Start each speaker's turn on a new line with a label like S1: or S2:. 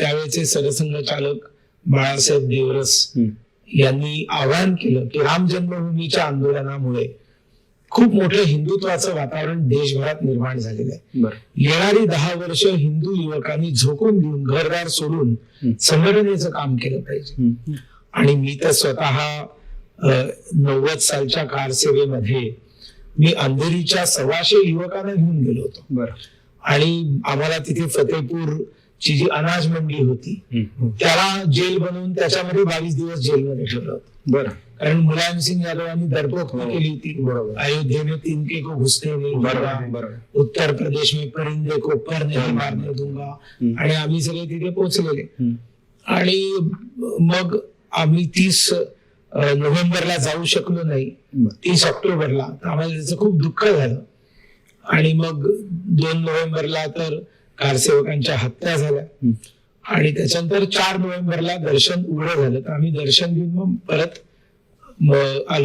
S1: त्यावेळेचे सरसंघचालक बाळासाहेब देवरस. यांनी आवाहन केलं की राम जन्मभूमीच्या आंदोलनामुळे खूप मोठं हिंदुत्वाचं वातावरण देशभरात निर्माण झालेलं आहे येणारी दहा वर्ष हिंदू युवकांनी झोकून देऊन घरदार सोडून. संघटनेचं काम केलं पाहिजे. आणि मी तर स्वतः नव्वद सालच्या कारसेवेमध्ये मी अंधेरीच्या सव्वाशे युवकांना घेऊन गेलो होतो आणि आम्हाला तिथे फतेपूर ची जी अनाज मंडी होती. त्याला जेल बनवून त्याच्यामध्ये बावीस दिवस जेलमध्ये ठेवलं होतं
S2: बरं
S1: कारण मुलायम सिंग यादवांनी दरपोक
S2: हो.
S1: केली होती
S2: बरोबर.
S1: अयोध्या में तीन के को घुसने
S2: बरोबर
S1: उत्तर प्रदेश में परिंदे को पर नहीं
S2: हम्म.
S1: मारने दूंगा. आणि आम्ही सगळे तिथे पोहोचलेले. आणि मग आम्ही तीस नोव्हेंबरला जाऊ शकलो नाही. तीस ऑक्टोबरला आम्हाला त्याचं खूप दुःख झालं आणि मग दोन नोव्हेंबरला तर कारसेवकांच्या हत्या झाल्या. आणि त्याच्यानंतर चार नोव्हेंबरला दर्शन उघडं झालं. तर आम्ही दर्शन घेऊन मग परत आलो.